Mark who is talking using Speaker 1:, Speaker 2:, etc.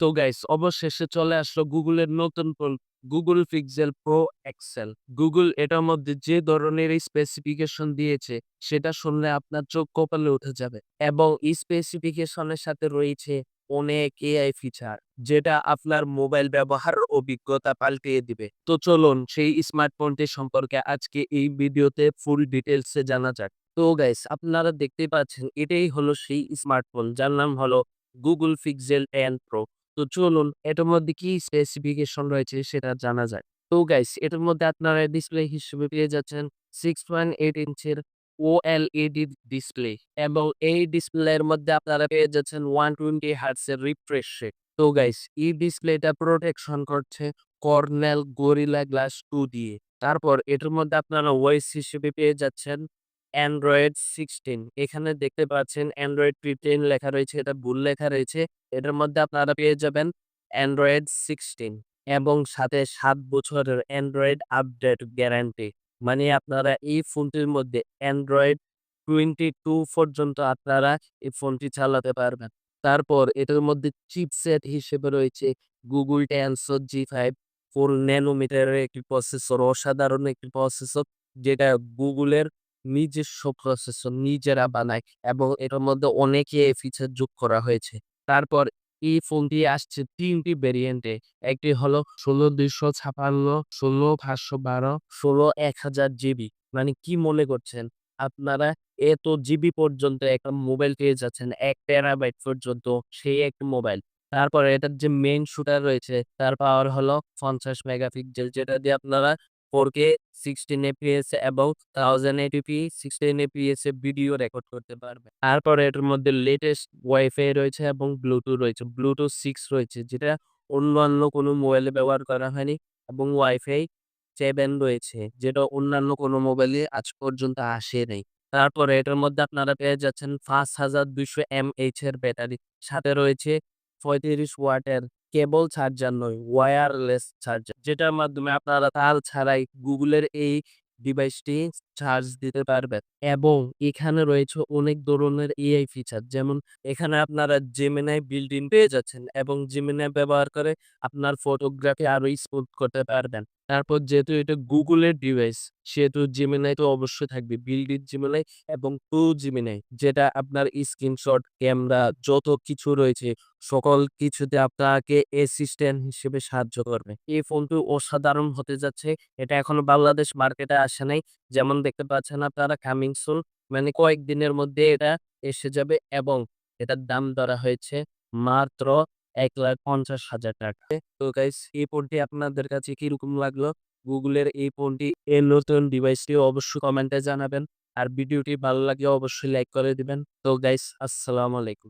Speaker 1: তো গাইস অবশেষে চলে আসলো গুগলের নতুন Google Pixel Pro XL Google এটার মধ্যে যে ধরনের স্পেসিফিকেশন দিয়েছে, সেটা শুনলে আপনার চোখ কপালে উঠে যাবে। এবং স্পেসিফিকেশনের সাথে রয়েছে অনেক এআই ফিচার যেটা আপনার মোবাইল ব্যবহার অভিজ্ঞতা পাল্টিয়ে দিবে। তো চলুন সেই স্মার্টফোনটি সম্পর্কে আজকে এই ভিডিওতে ফুল ডিটেলসে জানা যাক। তো গাইস আপনারা দেখতে পাচ্ছেন, এটাই হলো সেই স্মার্টফোন যার নাম হলো গুগল পিক্সেল টেন প্রো তো চলুন এটার মধ্যে কি স্পেসিফিকেশন রয়েছে সেটা জানা যায়। তো গাইস এটার মধ্যে আপনারা ডিসপ্লে হিসেবে পেয়ে যাচ্ছেন সিক্স পয়েন্ট এইট ইঞ্চের ওএলইডি ডিসপ্লে এবং এই ডিসপ্লের মধ্যে আপনারা পেয়ে যাচ্ছেন ওয়ান টোয়েন্টি হার্টসের রিফ্রেশ রেট তো গাইস এই ডিসপ্লেটা প্রোটেকশন করছে কর্নেল গরিলা গ্লাস টু দিয়ে। তারপর এটার মধ্যে আপনারা ওয়েস হিসেবে পেয়ে যাচ্ছেন অ্যান্ড্রয়েড সিক্সটিন এখানে দেখতে পাচ্ছেন অ্যান্ড্রয়েড ফিফটিন লেখা রয়েছে, এটা ভুল লেখা রয়েছে। এটার মধ্যে আপনারা পেয়ে যাবেন অ্যান্ড্রয়েড সিক্সটিন এবং সাথে সাত বছরের অ্যান্ড্রয়েড আপডেট গ্যারান্টি মানে আপনারা এই ফোনটির মধ্যে অ্যান্ড্রয়েড টোয়েন্টি টু পর্যন্ত আপনারা এই ফোনটি চালাতে পারবেন। তারপর এটার মধ্যে চিপসেট হিসেবে রয়েছে Google Tensor G five four ন্যানোমিটারের একটি প্রসেসর অসাধারণ একটি প্রসেসর যেটা গুগলের নিজস্ব প্রসেসর নিজেরা বানায় এবং এটার মধ্যে অনেকে ফিচার যোগ করা হয়েছে। তারপর এই ফোনটি আসছে তিনটি ভেরিয়েন্টে একটি হলো ষোলো দুইশো ছাপান্ন, ষোলো পাঁচশো বারো, ষোলো এক হাজার জিবি মানে কি মনে করছেন? আপনারা এত জিবি পর্যন্ত একটা মোবাইল পেয়ে যাচ্ছেন, এক টেরাবাইট পর্যন্ত সেই একটা মোবাইল তারপরে এটার যে মেইন শুটার রয়েছে, তার পাওয়ার হলো পঞ্চাশ মেগাপিক্সেল যেটা দিয়ে আপনারা ফোর কে সিক্সটিন এবং থাউজেন্ড এটিপি সিক্সটিন এ ভিডিও রেকর্ড করতে পারবে। তারপরে এটার মধ্যে লেটেস্ট ওয়াইফাই রয়েছে এবং ব্লুটুথ রয়েছে। ব্লুটুথ সিক্স রয়েছে, যেটা অন্যান্য কোনো মোবাইলে ব্যবহার করা হয়নি এবং ওয়াইফাই সেভেন রয়েছে, যেটা অন্যান্য কোনো মোবাইলে আজ পর্যন্ত আসে নাই। তারপরে এটার মধ্যে আপনারা পেয়ে যাচ্ছেন পাঁচ হাজার দুইশো এমএইচ এর ব্যাটারি সাথে রয়েছে পঁয়ত্রিশ ওয়াটের কেবল চার্জার নয় ওয়্যারলেস চার্জার যেটার মাধ্যমে আপনারা তার ছাড়াই গুগলের এই ডিভাইসটি চার্জ দিতে পারবেন। এবং এখানে রয়েছে অনেক ধরনের এআই ফিচার যেমন এখানে আপনারা জেমিনাই বিল্ড ইন পেয়ে যাচ্ছেন এবং জেমিনাই ব্যবহার করে আপনার ফটোগ্রাফি আরও স্মুথ করতে পারবেন। তারপর যেহেতু এটা গুগলের ডিভাইস, সেহেতু জিমিনাই তো অবশ্যই থাকবে। বিল্ড জিমিনাই এবং টু জিমিনাই যেটা আপনার স্ক্রিনশট ক্যামেরা যত কিছু রয়েছে, সকল কিছুতে আপনাকে অ্যাসিস্ট্যান্ট হিসেবে সাহায্য করবে। এই ফোনটি অসাধারণ হতে যাচ্ছে। এটা এখনও বাংলাদেশ মার্কেটে আসে নাই। যেমন দেখতে পাচ্ছেন আপনারা কামিং সুন মানে কয়েকদিনের মধ্যে এটা এসে যাবে এবং এটার দাম ধরা হয়েছে মাত্র এক লাখ পঞ্চাশ হাজার টাকা। তো গাইস এই ফোনটি আপনাদের কাছে কীরকম লাগল? গুগলের এই ফোনটি এর নতুন ডিভাইসটি অবশ্যই কমেন্টে জানাবেন। আর ভিডিওটি ভালো লাগলে অবশ্যই লাইক করে দিবেন। তো গাইস আসসালামু আলাইকুম।